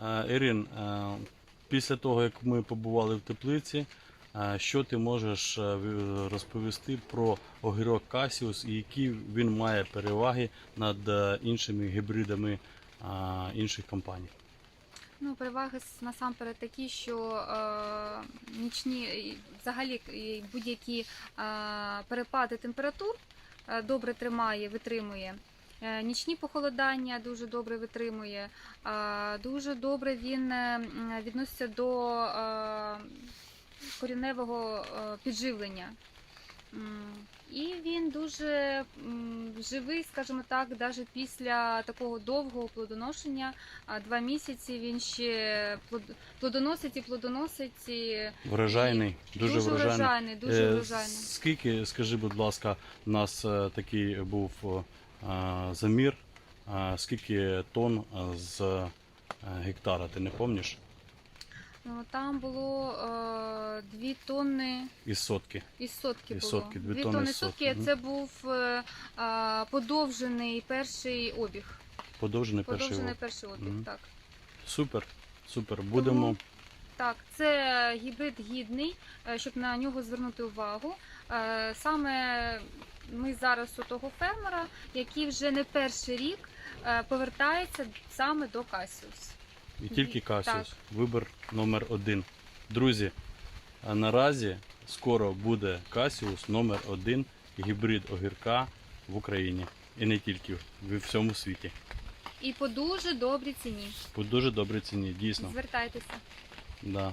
Е, Ірин, е, після того, як ми побували в теплиці, е, що ти можеш розповісти про огірок Касіус і які він має переваги над іншими гібридами інших компаній? Ну, переваги насамперед такі, що е, нічні взагалі будь-які е, перепади температур добре тримає, витримує. Е, Нічні похолодання дуже добре витримує. е, Дуже добре він е, відноситься до коріневого підживлення. І він дуже живий, скажімо так, навіть після такого довгого плодоношення. А Два місяці він ще плод- плодоносить і плодоносить. І Врожайний, дуже, врожайний. врожайний, дуже Е, врожайний. Скільки, скажи, будь ласка, у нас е, такий був е, замір, скільки тонн з гектара, ти не пам'ятаєш? Ну, Там було е, дві тонни Із сотки. із сотки було. сотки, дві дві тонни тонни сотки, сотки. Це був е, подовжений перший обіг. Подовжений Подовжений перший обіг, Мгм. так. Супер, супер. Будемо. Так, це гібрид гідний, е, щоб на нього звернути увагу. Е, Саме ми зараз у того фермера, який вже не перший рік е, повертається саме до Касіус. І тільки Касіус. Вибір номер один. Друзі, а наразі скоро буде Касіус номер один гібрид огірка в Україні. І не тільки в всьому світі. І по дуже добрій ціні. По дуже добрій ціні, дійсно. Звертайтеся. Да.